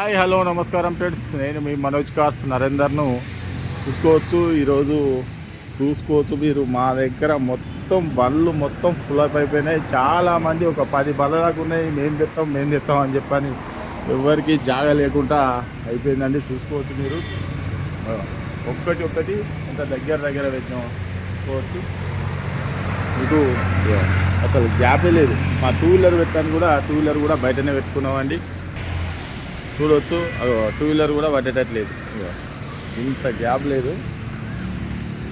Hi hello నమస్కారం friends. నేను మీ Manoj cars నరేందర్ను చూసుకోవచ్చు. ఈరోజు చూసుకోవచ్చు మీరు. మా దగ్గర మొత్తం బండ్లు మొత్తం ఫుల్ అప్ అయిపోయినాయి. చాలామంది ఒక పది బళ్ళ దాకా ఉన్నాయి. మేము తెస్తాం మేము తెస్తాం అని చెప్పని ఎవరికి జాగా లేకుండా అయిపోయిందండి. చూసుకోవచ్చు మీరు. ఒక్కటి ఒక్కటి ఇంత దగ్గర దగ్గర పెట్టినాం. చూసుకోవచ్చు. మీకు అసలు గ్యాపే లేదు. మా టూ వీలర్ పెట్టాను కూడా టూ వీలర్ కూడా బయటనే పెట్టుకున్నామండి. చూడవచ్చు టూ వీలర్ కూడా పట్టేటట్లేదు ఇంత గ్యాప్ లేదు.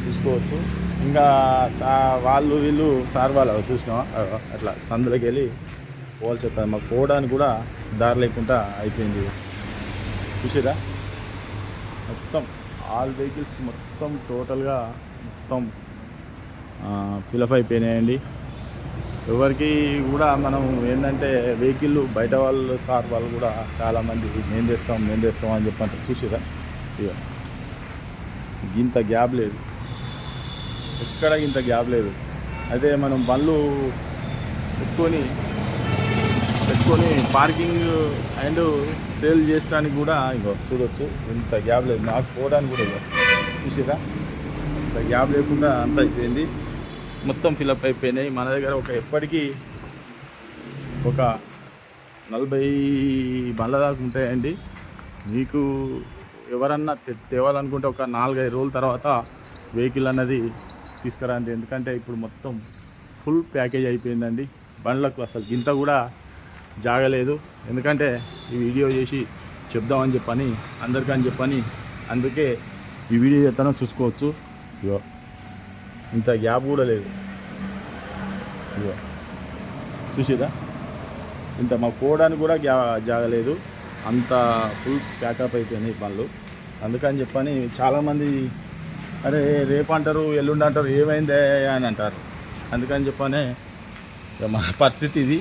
చూసుకోవచ్చు. ఇంకా సా వాళ్ళు వీళ్ళు సార్ వాళ్ళు అగో చూసినావా? అట్లా సందులోకి వెళ్ళి పోవాల్సి చెప్తారు మాకు పోవడానికి కూడా దారి లేకుండా అయిపోయింది చూసేదా మొత్తం ఆల్ వెహికల్స్ మొత్తం టోటల్గా మొత్తం ఫిలప్ అయిపోయినాయండి ఎవరికి కూడా మనం ఏంటంటే వెహికల్ బయట వాళ్ళు సార్ వాళ్ళు కూడా చాలామంది మేము చేస్తాం మేము చేస్తాం అని చెప్పంటారు చూసిరా ఇక ఇంత గ్యాప్ లేదు. ఎక్కడ ఇంత గ్యాప్ లేదు. అయితే మనం బండ్లు పెట్టుకొని పెట్టుకొని పార్కింగ్ అండ్ సేల్ చేయడానికి కూడా ఇంకో చూడొచ్చు. ఇంత గ్యాప్ లేదు. నాకు పోవడానికి కూడా ఇగో. చూసిరా ఇంత గ్యాప్ లేకుండా అంత అయిపోయింది. మొత్తం ఫిలప్ అయిపోయినాయి. మన దగ్గర ఒక ఎప్పటికీ ఒక నలభై బండ్ల దాకా ఉంటాయండి. మీకు ఎవరన్నా తె- తేవాలనుకుంటే ఒక నాలుగైదు రోజుల తర్వాత వెహికల్ అన్నది తీసుకురండి. ఎందుకంటే ఇప్పుడు మొత్తం ఫుల్ ప్యాకేజ్ అయిపోయిందండి. బండ్లకు అసలు ఇంత కూడా జాగలేదు. ఎందుకంటే ఈ వీడియో చేసి చెప్దామని చెప్పని అందరికని చెప్పని అందుకే ఈ వీడియో చేస్తానో చూసుకోవచ్చు. ఇగో. ఇంత గ్యాప్ కూడా లేదు. ఇదిగో. చూసిదా ఇంత మాకు పోవడానికి కూడా గ్యా జాగలేదు అంత ఫుల్ ప్యాకప్ అయిపోయినాయి పనులు. అందుకని చెప్పని చాలామంది అరే రేపు అంటారు ఎల్లుండి అంటారు ఏమైందే అని అంటారు. అందుకని చెప్పనే మా పరిస్థితి ఇది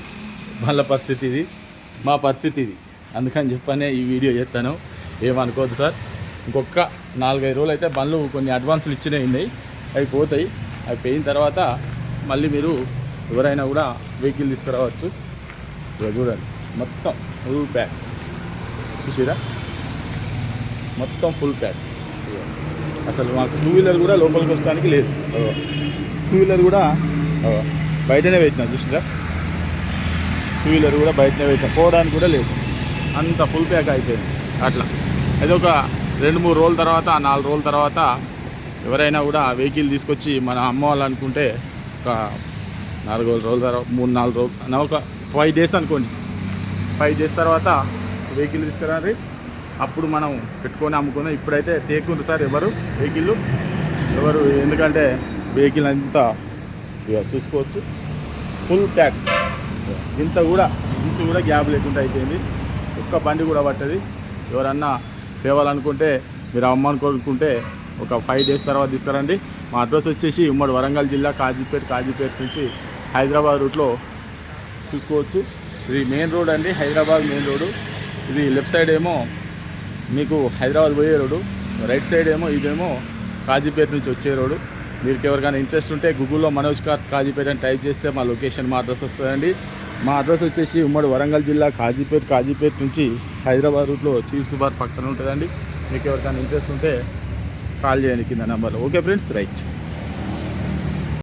వాళ్ళ పరిస్థితి ఇది మా పరిస్థితి ఇది. అందుకని చెప్పనే ఈ వీడియో చేస్తాను. ఏమనుకోవద్దు సార్. ఇంకొక నాలుగైదు రోజులు అయితే బండ్లు కొన్ని అడ్వాన్సులు ఇచ్చినాయి ఉన్నాయి. అవి పోతాయి. అవి పోయిన తర్వాత మళ్ళీ మీరు ఎవరైనా కూడా వెహికల్ తీసుకురావచ్చు. ఇక చూడండి. మొత్తం ఫుల్ ప్యాక్ చూసిరా? మొత్తం ఫుల్ ప్యాక్ అసలు మాకు టూ వీలర్ కూడా లోపలికి వస్తానికి లేదు. టూ వీలర్ కూడా బయటనే పెట్టినా చూసిరా? టూ వీలర్ కూడా బయటనే పెట్టినా. పోవడానికి కూడా లేదు. అంత ఫుల్ ప్యాక్ అయిపోయింది. అట్లా. అది ఒక రెండు మూడు రోజుల తర్వాత నాలుగు రోజుల తర్వాత ఎవరైనా కూడా వెహికల్ తీసుకొచ్చి మన అమ్మవాలనుకుంటే ఒక నాలుగు రోజుల తర్వాత మూడు నాలుగు రోజులు అన్న ఒక ఫైవ్ డేస్ అనుకోండి. ఫైవ్ డేస్ తర్వాత వెహికల్ తీసుకురండి. అప్పుడు మనం పెట్టుకొని అమ్ముకున్నాం ఇప్పుడైతే తేకుంది సార్ ఎవరు? వెహికల్. ఎవరు? ఎందుకంటే వెహికల్ అంతా ఇక చూసుకోవచ్చు. ఫుల్ ప్యాక్ ఇంత కూడా ఇంచు కూడా గ్యాప్ లేకుండా అయిపోయింది. ఒక్క బండి కూడా పట్టది. ఎవరన్నా తేవాలనుకుంటే మీరు అమ్మనుకోనుకుంటే ఒక ఫైవ్ డేస్ తర్వాత తీసుకురండి. మా అడ్రస్ వచ్చేసి ఉమ్మడి వరంగల్ జిల్లా కాజీపేట కాజీపేట నుంచి హైదరాబాద్ రూట్లో చూసుకోవచ్చు. ఇది మెయిన్ రోడ్ అండి హైదరాబాద్ మెయిన్ రోడ్డు ఇది లెఫ్ట్ సైడ్ ఏమో మీకు హైదరాబాద్ పోయే రోడ్డు రైట్ సైడ్ ఏమో ఇదేమో కాజీపేట నుంచి వచ్చే రోడ్డు మీకు ఎవరికైనా ఇంట్రెస్ట్ ఉంటే గూగుల్లో మనోజ్ కార్స్ కాజీపేట అని టైప్ చేస్తే మా లొకేషన్ మా అడ్రస్ వస్తుందండి. మా అడ్రస్ వచ్చేసి ఉమ్మడి వరంగల్ జిల్లా కాజీపేట కాజీపేట నుంచి హైదరాబాద్ రూట్లో చీఫ్ సుబార్ పక్కన ఉంటుందండి. మీకు ఎవరికైనా ఇంట్రెస్ట్ ఉంటే కాల్ చేయండి కింద నెంబర్లో. Okay friends right.